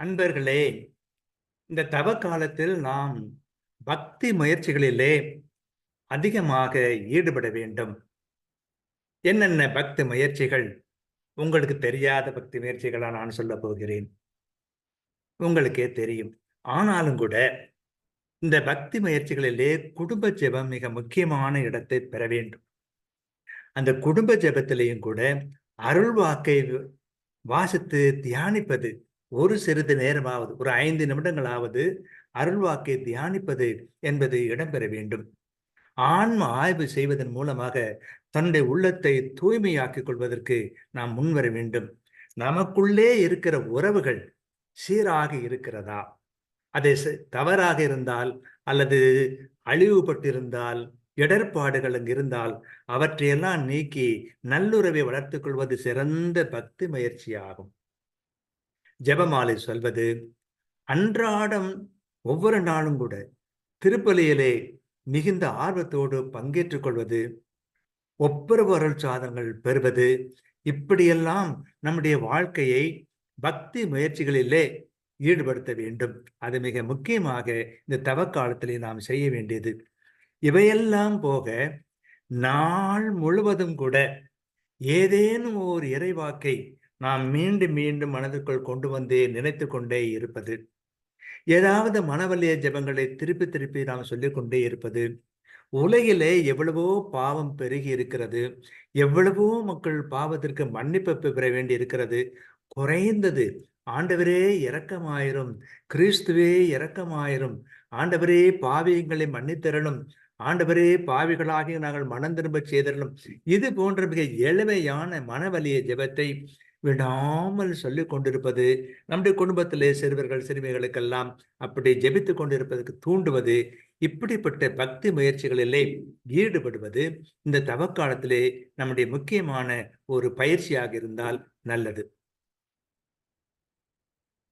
அன்பர்களே இந்த தவ காலத்தில் நாம் பக்தி முயற்சிகளிலே அதிகமாக ஈடுபட வேண்டும். என்னென்ன பக்தி முயற்சிகள்? உங்களுக்கு தெரியாத பக்தி முயற்சிகளா நான் சொல்ல போகிறேன். உங்களுக்கே தெரியும். ஆனாலும் கூட இந்த பக்தி முயற்சிகளிலே குடும்ப ஜெபம் மிக முக்கியமான இடத்தை பெற வேண்டும். அந்த குடும்ப ஜெபத்திலையும் கூட அருள் வாக்கை வாசித்து தியானிப்பது ஒரு சிறிது நேரமாவது ஒரு ஐந்து நிமிடங்களாவது அருள்வாக்கை தியானிப்பது என்பது இடம்பெற வேண்டும். ஆன்ம ஆய்வு செய்வதன் மூலமாக தன்னுடைய உள்ளத்தை தூய்மையாக்கிக் கொள்வதற்கு நாம் முன்வர வேண்டும். நமக்குள்ளே இருக்கிற உறவுகள் சீராக இருக்கிறதா? அதை தவறாக இருந்தால் அல்லது அழிவுபட்டிருந்தால் இடர்பாடுகள் அங்கு இருந்தால் அவற்றையெல்லாம் நீக்கி நல்லுறவை வளர்த்துக் கொள்வது சிறந்த பக்தி முயற்சியாகும். ஜெபமாலை சொல்வது. அன்றாடம் ஒவ்வொரு நாளும் கூட திருப்பலியிலே மிகுந்த ஆர்வத்தோடு பங்கேற்றுக் கொள்வது ஒப்புரவு சாதனங்கள் பெறுவது இப்படியெல்லாம் நம்முடைய வாழ்க்கையை பக்தி முயற்சிகளிலே ஈடுபடுத்த வேண்டும். அது மிக முக்கியமாக இந்த தவக்காலத்திலே நாம் செய்ய வேண்டியது. இவையெல்லாம் போக நாள் முழுவதும் கூட ஏதேனும் ஓர் இறைவாக்கை நாம் மீண்டும் மீண்டும் மனதிற்குள் கொண்டு வந்து நினைத்து கொண்டே இருப்பது. ஏதாவது மனவலிய ஜபங்களை திருப்பி திருப்பி நாம் சொல்லிக் கொண்டே இருப்பது. உலகிலே எவ்வளவோ பாவம் பெருகி இருக்கிறது. எவ்வளவோ மக்கள் பாவத்திற்கு மன்னிப்பு பெற வேண்டி இருக்கிறது. குறைந்தது ஆண்டவரே இரக்கமாயிரும். கிறிஸ்துவே இரக்கமாயிரும். ஆண்டவரே பாவியங்களை மன்னித்தரணும். ஆண்டவரே பாவிகளாகிய நாங்கள் மனம் திரும்ப செய்தரலும் இது போன்ற மிக எளிமையான மனவலிய ஜெபத்தை விடாமல் சொல்லிக் கொண்டிருப்பது நம்முடைய குடும்பத்திலே சிறுவர்கள் சிறுமிகளுக்கெல்லாம் அப்படி ஜெபித்து கொண்டிருப்பதற்கு தூண்டுவது இப்படிப்பட்ட பக்தி முயற்சிகளிலே ஈடுபடுவது இந்த தவக்காலத்திலே நம்முடைய முக்கியமான ஒரு பயிற்சியாக இருந்தால் நல்லது.